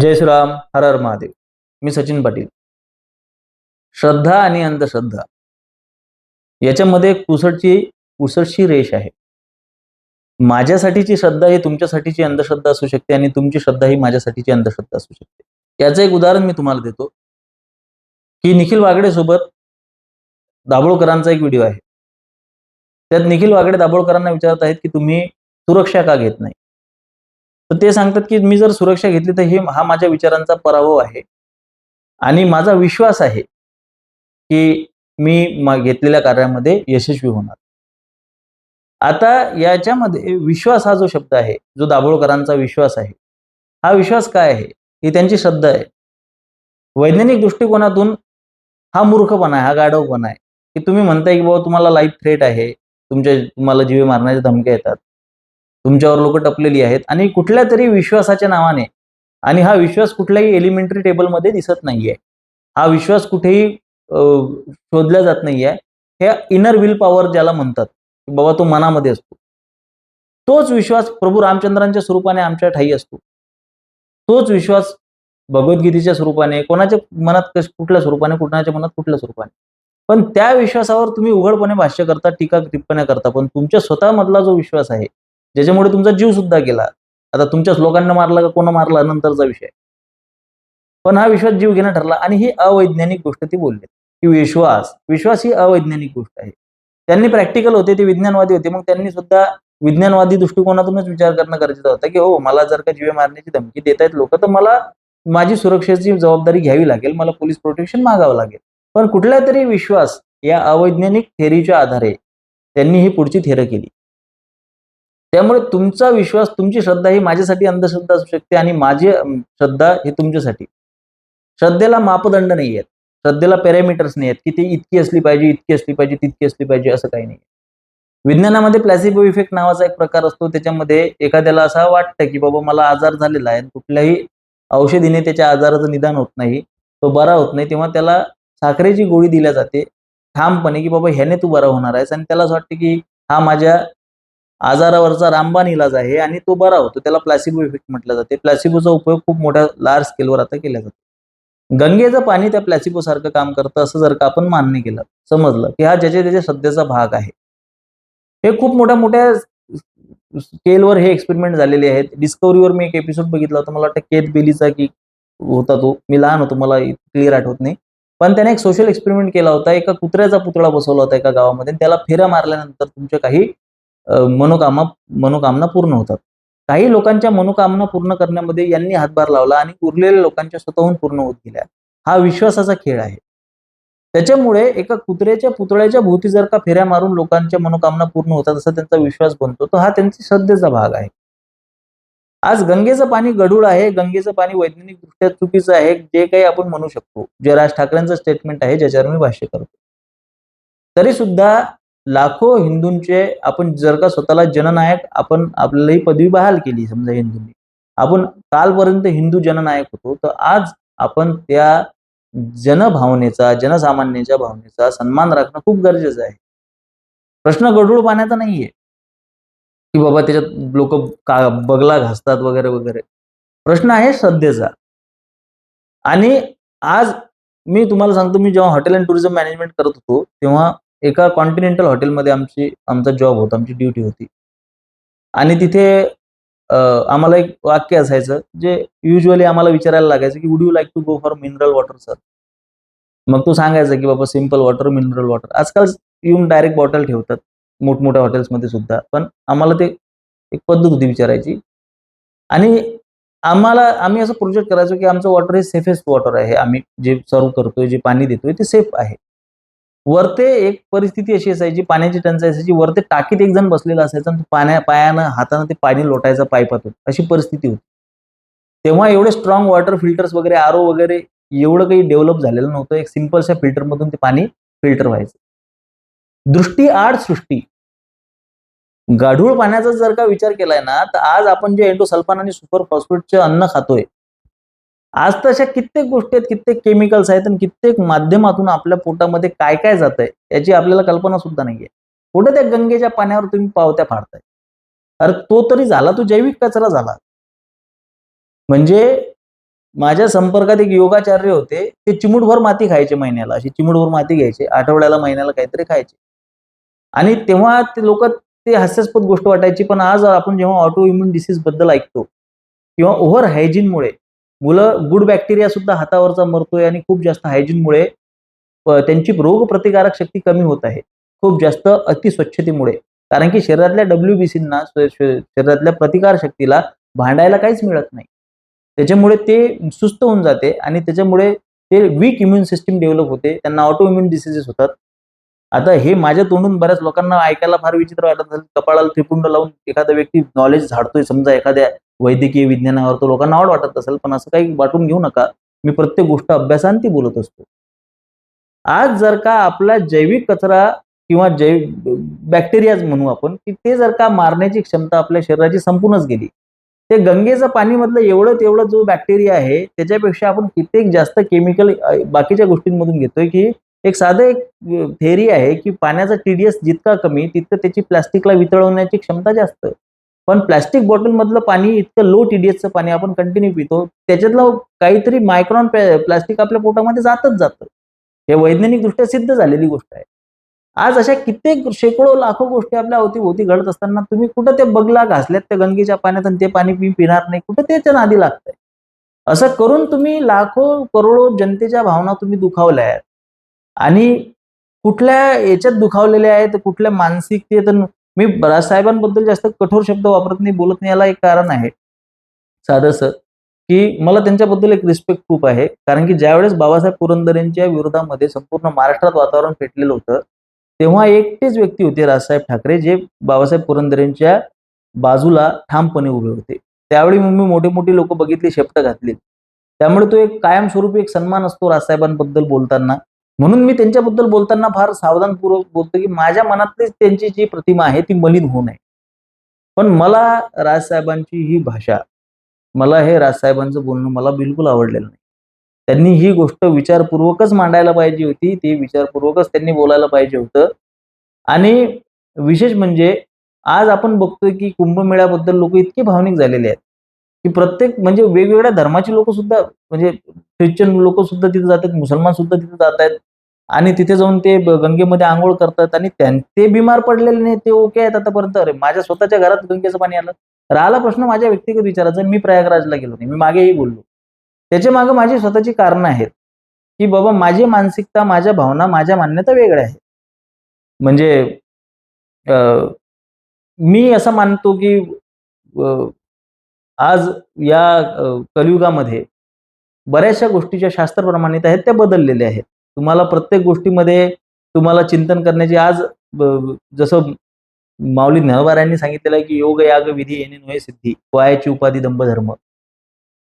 जय श्रीराम हर हर महादेव. मी सचिन पाटील. श्रद्धा आणि अंधश्रद्धा. याच्यामध्ये कुसटची कुसटशी रेष आहे. माझ्यासाठीची श्रद्धा ही तुमच्यासाठीची अंधश्रद्धा असू शकते आणि तुमची श्रद्धा ही माझ्यासाठीची अंधश्रद्धा असू शकते. याचं एक उदाहरण मी तुम्हाला देतो. की निखिल वागडे सोबत दाभोळकरांचा एक व्हिडिओ आहे. त्यात निखिल वागडे दाभोळकरांना विचारत आहेत की तुम्ही सुरक्षा का घेत नाही? तर ते सांगतात की मी जर सुरक्षा घेतली तर हे हा माझ्या विचारांचा पराभव आहे. आणि माझा विश्वास आहे की मी घेतलेल्या कार्यामध्ये यशस्वी होणार. आता याच्यामध्ये विश्वास हा जो शब्द आहे जो दाभोळकरांचा विश्वास आहे हा विश्वास काय आहे? ही त्यांची श्रद्धा आहे. वैज्ञानिक दृष्टिकोनातून हा मूर्खपणा आहे हा गाढवपणा आहे. की तुम्ही म्हणताय की बाबा तुम्हाला लाईफ थ्रेट आहे तुमच्या तुम्हाला जीवे मारण्याच्या धमक्या येतात. तुमच्यावर लोक टपलेली आहेत आणि कुठल्या तरी विश्वासाच्या नावाने आणि हा विश्वास कुठल्याही एलिमेंटरी टेबलमध्ये दिसत नाहीये. हा विश्वास कुठेही शोधला जात नाहीये. हे इनर विल पॉवर ज्याला म्हणतात बाबा तो मनामध्ये असतो. तोच विश्वास प्रभू रामचंद्रांच्या स्वरूपाने आमच्या ठाई असतो. तोच विश्वास भगवद्गीतेच्या स्वरूपाने कोणाच्या मनात कुठल्या स्वरूपाने कुणाच्या मनात कुठल्या स्वरूपाने. पण त्या विश्वासावर तुम्ही उघडपणे भाष्य करता टीका टिप्पण्या करता पण तुमच्या स्वतःमधला जो विश्वास आहे ज्याच्यामुळे तुमचा जीव सुद्धा गेला. आता तुमच्याच लोकांना मारला का कोण मारला नंतरचा विषय. पण हा विश्वास जीव घेणं ठरला आणि ही अवैज्ञानिक गोष्ट ती बोलली. की विश्वास विश्वास ही अवैज्ञानिक गोष्ट आहे. त्यांनी प्रॅक्टिकल होते ते विज्ञानवादी होते. मग त्यांनी सुद्धा विज्ञानवादी दृष्टिकोनातूनच विचार करणं गरजेचं होतं की हो मला जर का जीवे मारण्याची धमकी देत आहेत लोक तर मला माझी सुरक्षेची जबाबदारी घ्यावी लागेल. मला पोलीस प्रोटेक्शन मागावं लागेल. पण कुठला तरी विश्वास या अवैज्ञानिक थेरीच्या आधारे त्यांनी ही पुढची थेरं केली. त्यामुळे तुमचा विश्वास तुमची श्रद्धा ही माझ्यासाठी अंधश्रद्धा असू शकते आणि माझी श्रद्धा ही तुमच्यासाठी. श्रद्धेला मापदंड नाही आहेत. श्रद्धेला पॅरामीटर्स नाही आहेत. की ती इतकी असली पाहिजे इतकी असली पाहिजे तितकी असली पाहिजे असं काही नाही. विज्ञानामध्ये प्लॅसिबो इफेक्ट नावाचा एक प्रकार असतो. त्याच्यामध्ये एखाद्याला असं वाटतं की बाबा मला आजार झालेला आहे. कुठल्याही औषधीने त्याच्या आजाराचं निदान होत नाही. तो बरा होत नाही. तेव्हा त्याला साखरेची गोळी दिल्या जाते. ठामपणे की बाबा ह्याने तू बरा होणार आहेस. आणि त्याला असं वाटतं की हा माझ्या आजारावरचा रामबाण इलाज आहे आणि तो बरा होतो. त्याला प्लॅसिबो इफेक्ट म्हटलं जाते. प्लॅसिबोचा उपयोग खूप मोठ्या लार्ज स्केलवर आता केला जातो. गंगेचं पाणी त्या प्लॅसिबो सारखं काम करतं असं जर का आपण मान्य केलं समजलं की हा ज्याच्या त्याच्या सध्याचा भाग आहे. हे खूप मोठ्या मोठ्या स्केलवर हे एक्सपेरिमेंट झालेले आहेत. डिस्कवरीवर मी एक एपिसोड बघितला होता. मला वाटतं केत बेलीचा की होता तो. मी लहान होतो. मला क्लिअर आठवत नाही. पण त्याने एक सोशल एक्सपेरिमेंट केला होता. एका कुत्र्याचा पुतळा बसवला होता एका गावामध्ये. त्याला फेऱ्या मारल्यानंतर तुमच्या काही मनोकामा मनोकामना पूर्ण होतात. काही लोकांच्या मनोकामना पूर्ण करण्यामध्ये यांनी हातभार लावला आणि उरलेल्या लोकांच्या स्वतःहून पूर्ण होत गेल्या. हा विश्वासाचा खेळ आहे. त्याच्यामुळे एका कुत्र्याच्या पुतळ्याच्या भोवती जर का फेऱ्या मारून लोकांच्या मनोकामना पूर्ण होतात असा त्यांचा विश्वास बनतो तर हा त्यांची श्रद्धेचा भाग आहे. आज गंगेचं पाणी गढूळ आहे. गंगेचं पाणी वैज्ञानिक दृष्ट्या चुकीचं आहे. जे काही आपण म्हणू शकतो. जे राज ठाकरेंचं स्टेटमेंट आहे ज्याच्यावर मी भाष्य करतो. तरी सुद्धा लाखो हिंदूंचे आपण जर का स्वतःला जननायक आपण आपल्याला ही पदवी बहाल केली समजा हिंदूंनी. आपण कालपर्यंत हिंदू जननायक होतो तर आज आपण त्या जनभावनेचा जनसामान्याच्या भावनेचा सन्मान राखणं खूप गरजेचं आहे. प्रश्न गडूळ पाण्याचा नाहीये. की बाबा त्याच्यात लोक का बगला घासतात वगैरे वगैरे. प्रश्न आहे श्रद्धेचा. आणि आज मी तुम्हाला सांगतो मी जेव्हा हॉटेल अँड टुरिझम मॅनेजमेंट करत होतो तेव्हा एका कॉन्टिनेंटल हॉटेलमध्ये आमची आमचा जॉब होता आमची ड्युटी होती. आणि तिथे आम्हाला एक वाक्य असायचं जे युजली आम्हाला विचारायला लागायचं की would you like to go for mineral water sir मग तो सांगायचा की बाबा सिंपल वॉटर मिनरल वॉटर आजकाल येऊन डायरेक्ट बॉटल ठेवतात मोठमोठ्या हॉटेल्समध्ये सुद्धा. पण आम्हाला ते एक पद्धत होती विचारायची. आणि आम्हाला आम्ही असं प्रोजेक्ट करायचो की आमचं वॉटर हे सेफेस्ट वॉटर आहे. आम्ही जे सर्व करतोय जे पाणी देतोय ते सेफ आहे. वरते एक परिस्थिती अशी असायची पाण्याची टंचाई असायची वरते टाकीत एक जण बसलेला असायचा पाण्या पायानं हातानं ते पाणी लोटायचं पाईपातून अशी परिस्थिती होती. तेव्हा एवढे स्ट्रॉंग वॉटर फिल्टर्स वगैरे आरो वगैरे एवढं काही डेव्हलप झालेलं नव्हतं. एक सिम्पलच्या फिल्टरमधून ते पाणी फिल्टर व्हायचं. दृष्टी आड सृष्टी. गाढूळ पाण्याचा जर का विचार केलाय ना तर आज आपण जे एंडोसल्फान आणि सुपर फॉस्फेटचे अन्न खातोय आज तर अशा कित्येक गोष्टी आहेत कित्येक केमिकल्स आहेत आणि कित्येक माध्यमातून आपल्या पोटामध्ये काय काय जात आहे याची आपल्याला कल्पना सुद्धा नाहीये. कुठे त्या गंगेच्या पाण्यावर तुम्ही पावत्या फाडताय. अरे तो तरी झाला तो जैविक कचरा झाला. म्हणजे माझ्या संपर्कात एक योगाचार्य होते ते चिमूटभर माती खायचे महिन्याला अशी चिमूटभर माती घ्यायचे आठवड्याला महिन्याला काहीतरी खायचे. आणि तेव्हा ते लोक ते हास्यास्पद गोष्ट वाटायची पण आज आपण जेव्हा ऑटो इम्युन डिसीजबद्दल ऐकतो किंवा ओव्हर हायजीनमुळे मुलं गुड बॅक्टेरिया सुद्धा हातावरचा मरतोय आणि खूप जास्त हायजीनमुळे त्यांची रोग प्रतिकारक शक्ती कमी होत आहे. खूप जास्त अतिस्वच्छतेमुळे कारण की शरीरातल्या डब्ल्यू बी शरीरातल्या प्रतिकार शक्तीला भांडायला काहीच मिळत नाही. त्याच्यामुळे ते सुस्त होऊन जाते आणि त्याच्यामुळे ते वीक इम्युन सिस्टीम डेव्हलप होते. त्यांना ऑटो इम्युन डिसिजेस होतात. आता हे माझ्या तोंडून बऱ्याच लोकांना ऐकायला फार विचित्र वाटत असेल. कपाळाला त्रिपुंड लावून एखादा व्यक्ती नॉलेज झाडतोय. समजा एखाद्या वैद्यकीय विज्ञानावर तो लोकांना आवड वाटत असेल पण असं काही वाटून घेऊ नका. मी प्रत्येक गोष्ट अभ्यासांती बोलत असतो. आज जर का आपला जैविक कचरा किंवा जैव बॅक्टेरियाज म्हणू आपण की ते जर का मारण्याची क्षमता आपल्या शरीराची संपूर्णच गेली. ते गंगेचं पाणीमधलं एवढं तेवढं जो बॅक्टेरिया आहे त्याच्यापेक्षा आपण कित्येक जास्त केमिकल बाकीच्या गोष्टींमधून घेतोय की एक साधं एक थेरी आहे की पाण्याचा टीडीएस जितका कमी तितकं त्याची प्लास्टिकला वितळवण्याची क्षमता जास्त. पण प्लास्टिक बॉटलमधलं पाणी इतकं लो टीडीएसचं पाणी आपण कंटिन्यू पितो त्याच्यातलं काहीतरी मायक्रॉन प्लास्टिक आपल्या पोटामध्ये जातच जातं. हे वैज्ञानिकदृष्ट्या सिद्ध झालेली गोष्ट आहे. आज अशा कित्येक शेकडो लाखो गोष्टी आपल्या अवतीभोवती घडत असताना तुम्ही कुठं ते बगला घासल्यात त्या गंगेच्या पाण्यात आणि ते पाणी मी पिणार नाही कुठं त्याच्या नादी लागतंय? असं करून तुम्ही लाखो करोडो जनतेच्या भावना तुम्ही दुखावल्या आहेत. आणि कुठल्या याच्यात दुखावलेले आहेत कुठल्या मानसिकतेत मी साहेबांबद्दल जास्त कठोर शब्द वापरत नाही बोलत नाही याला एक कारण आहे. साधसं की मला त्यांच्याबद्दल एक रिस्पेक्ट खूप आहे. कारण की ज्यावेळेस बाबासाहेब पुरंदरेंच्या विरोधामध्ये संपूर्ण महाराष्ट्रात वातावरण पेटलेलं होतं तेव्हा एकटेच व्यक्ती होते राजसाहेब ठाकरे जे बाबासाहेब पुरंदरेंच्या बाजूला ठामपणे उभे होते. त्यावेळी मी मोठे मोठे लोक बघितले शेपट घातली. त्यामुळे तो एक कायमस्वरूपी एक सन्मान असतो राजसाहेबांबद्दल बोलताना. म्हणून मी त्यांच्याबद्दल बोलताना फार सावधानपूर्वक बोलतो की माझ्या मनातली त्यांची जी प्रतिमा आहे ती मलिन होऊ नये. पण मला राजसाहेबांची ही भाषा मला हे राजसाहेबांचं बोलणं मला बिलकुल आवडलेलं नाही. त्यांनी ही गोष्ट विचारपूर्वकच मांडायला पाहिजे होती ती विचारपूर्वकच त्यांनी बोलायला पाहिजे होतं. आणि विशेष म्हणजे आज आपण बघतोय की कुंभमेळ्याबद्दल लोक इतके भावनिक झालेले आहेत. की प्रत्येक म्हणजे वेगवेगळ्या धर्माची लोक सुद्धा म्हणजे ख्रिश्चन लोक सुद्धा तिथे जातात मुसलमान सुद्धा तिथे जात आहेत. आणि तिथे जाऊन ते गंगेमध्ये आंघोळ करतात आणि त्यां- ते बिमार पडलेले नाही ते ओके आहेत आतापर्यंत. अरे माझ्या स्वतःच्या घरात गंगेचं पाणी आलं. राहिला प्रश्न माझ्या व्यक्तिगत विचाराचा मी प्रयागराजला गेलो नाही. मी मागेही बोललो. त्याच्यामागे माझी स्वतःची कारणं आहेत. की बाबा माझी मानसिकता माझ्या भावना माझ्या मान्यता वेगळ्या आहेत. म्हणजे अं, मी असं मानतो की आज या कलियुगामध्ये बऱ्याचशा गोष्टीच्या शास्त्र प्रमाणित आहेत त्या बदललेल्या आहेत. तुम्हाला प्रत्येक गोष्टीमध्ये तुम्हाला चिंतन करण्याची आज जसं माऊली ज्ञानोबा यांनी सांगितलेलं आहे की योग याग विधी येणे नव्हे सिद्धी वयाची उपाधी दंभ धर्म.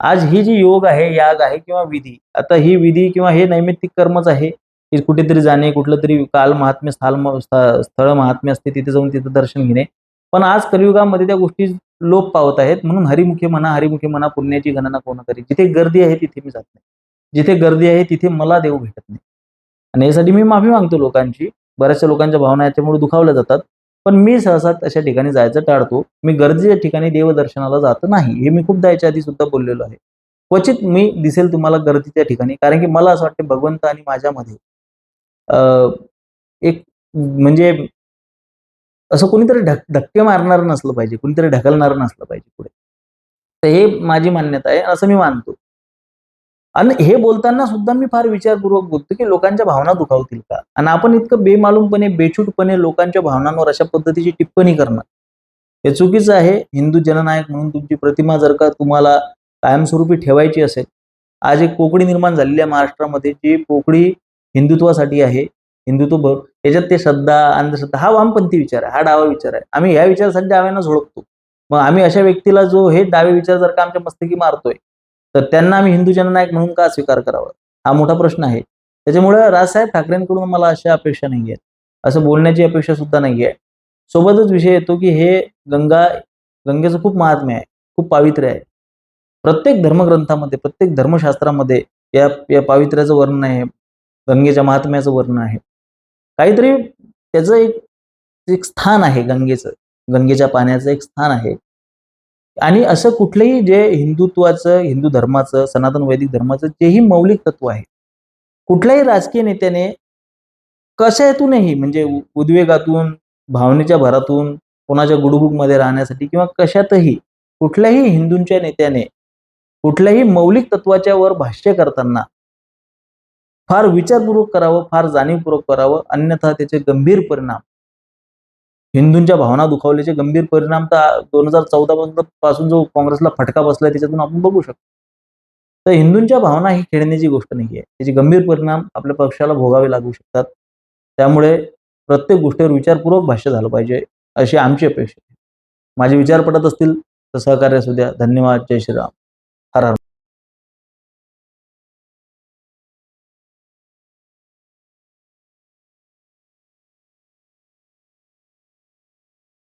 आज ही जी योग आहे याग आहे किंवा विधी आता ही विधी किंवा हे नैमित्तिक कर्मच आहे की कुठेतरी जाणे कुठलं तरी काल महात्म्य स्थाल स्थळ महात्म्य असते तिथे जाऊन तिथं दर्शन घेणे. पण आज कलियुगामध्ये त्या गोष्टी लोप पावत आहेत. म्हणून हरिमुखी म्हणा हरिमुखी म्हणा पुण्याची गणना कोण करी जिथे गर्दी आहे तिथे मी जात नाही. जिथे गर्दी आहे तिथे मला देव भेटत नाही. आणि यासाठी मी माफी मागतो लोकांची. बऱ्याचशा लोकांच्या भावना याच्यामुळे दुखावल्या जातात. पण मी सहसा अशा ठिकाणी जायचं टाळतो. मी गर्दीच्या ठिकाणी देवदर्शनाला जात नाही. हे मी खूपदा याच्या आधी सुद्धा बोललेलो आहे. क्वचित मी दिसेल तुम्हाला गर्दीच्या ठिकाणी. कारण की मला असं वाटतं भगवंत आणि माझ्यामध्ये अं, एक म्हणजे असं कोणीतरी ढक धक्के मारणार नसलं पाहिजे कोणीतरी ढकलणार नसलं पाहिजे पुढे. तर हे माझी मान्यता आहे असं मी मानतो. आणि हे बोलताना सुद्धा मी फार विचारपूर्वक बोलतो की लोकांच्या भावना दुखावतील का? आणि आपण इतकं बेमालूमपणे बेछूटपणे लोकांच्या भावनांवर अशा पद्धतीची टिप्पणी करणं हे चुकीचं आहे. हिंदू जननायक म्हणून तुमची प्रतिमा जर का तुम्हाला कायमस्वरूपी ठेवायची असेल आज एक पोकळी निर्माण झालेली आहे महाराष्ट्रामध्ये जी पोकळी हिंदुत्वासाठी आहे. हिंदुत्व याच्यात ते श्रद्धा अंधश्रद्धा हा वामपंथी विचार आहे हा डावा विचार आहे. आम्ही ह्या विचारासाठी डाव्यांना झोडपतो मग आम्ही अशा व्यक्तीला जो हे डावे विचार जर का आमच्या मस्तकी मारतोय तर त्यांना आम्ही हिंदू जननायक म्हणून का स्वीकार करावा? हा मोठा प्रश्न आहे. त्याच्यामुळे राजसाहेब ठाकरेंकडून मला अशा अपेक्षा नाही आहेत असं बोलण्याची अपेक्षा सुद्धा नाही आहे सोबतच विषय येतो की हे गंगा गंगेचं खूप महात्म्य आहे खूप पावित्र्य आहे. प्रत्येक धर्मग्रंथामध्ये प्रत्येक धर्मशास्त्रामध्ये या या पावित्र्याचं वर्णन आहे गंगेच्या महात्म्याचं वर्णन आहे. काहीतरी त्याचं एक एक स्थान आहे गंगेचं. गंगेच्या पाण्याचं एक स्थान आहे. आणि असं कुठलंही जे हिंदुत्वाचं हिंदू धर्माचं सनातन वैदिक धर्माचं जेही मौलिक तत्व आहे. कुठल्याही राजकीय नेत्याने कशातूनही म्हणजे उद्वेगातून भावनेच्या भरातून कोणाच्या गुडबुकमध्ये राहण्यासाठी किंवा कशातही कुठल्याही हिंदूंच्या नेत्याने कुठल्याही मौलिक तत्वाच्या वर भाष्य करताना फार विचारपूर्वक करावं फार जाणीवपूर्वक करावं अन्यथा त्याचे गंभीर परिणाम. हिंदूंच्या भावना दुखावल्याचे गंभीर परिणाम तर दोन हजार चौदा पासून जो काँग्रेसला फटका बसलाय त्याच्यातून आपण बघू शकतो. तर हिंदूंच्या भावना ही खेळण्याची गोष्ट नाही आहे त्याचे गंभीर परिणाम आपल्या पक्षाला भोगावे लागू शकतात. त्यामुळे प्रत्येक गोष्टीवर विचारपूर्वक भाष्य झालं पाहिजे अशी आमची अपेक्षा आहे. माझे विचार पडत असतील तर सहकार्य असू द्या. धन्यवाद. जय श्रीराम. हर हर